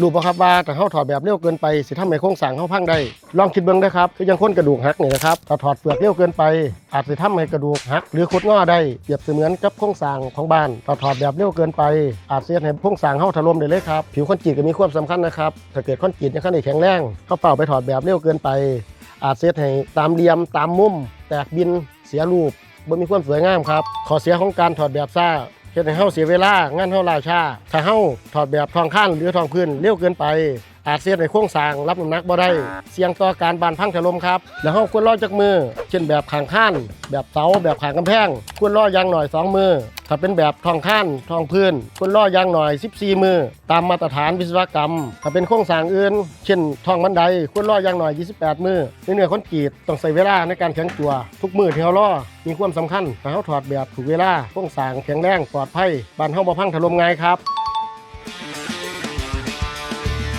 รู้บ่ครับว่าถ้าเฮาถอดแบบเร็วเกินไปสิทำให้โครงสร้างเฮาพังได้ ลองคิดเบิ่งเด้ครับคือยังค้นกระดูกหักนี่นะครับถ้าถอดเปลือกเร็วเกินไป อาจสิทำให้กระดูกหัก หรือคุดงอได้เปรียบเสมือนกับโครงสร้างของบ้านถ้าถอดแบบเร็วเกินไป อาจเสียให้โครงสร้างเฮาถล่มได้เลยครับผิวคอนกรีตก็มีความสำคัญนะครับถ้าเกิดคอนกรีตยังคันแข็งแรงเฮาเป่าไปถอดแบบเร็วเกินไป อาจเสียให้ตามเหลี่ยมตามมุม แตกบินเสียรูปบ่มีความสวยงามครับขอเสียของการถอดแบบซ่า เฮ็ดให้เฮาเสียเวลางานเฮาล่าช้าถ้าเฮาถอดแบบทองข้านหรือทองพื้นเร็วเกินไป อาจเสียในโครงสร้างรับน้ำหนักบ่ได้ เสี่ยงต่อการบานพังถล่มครับ แล้วเฮาควรรอจากมือ เช่นแบบขางข้านแบบเสาแบบขางกำแพง ควรรออย่างหน่อย 2 มือ ถ้าเป็นแบบทองข้านทองพื้น ควรรออย่างหน่อย 14 มือ ตามมาตรฐานวิศวกรรม ถ้าเป็นโครงสร้างอื่น เช่นทองบันได ควรรออย่างหน่อย 28 มือในเนื้อคอนกรีตต้องใช้เวลาในการแข็งตัว ทุกมือที่เฮารอมีความสำคัญถ้าเฮาถอดแบบถูกเวลาโครงสร้างแข็งแรงปลอดภัยบานเฮาบ่พังถล่มง่ายครับ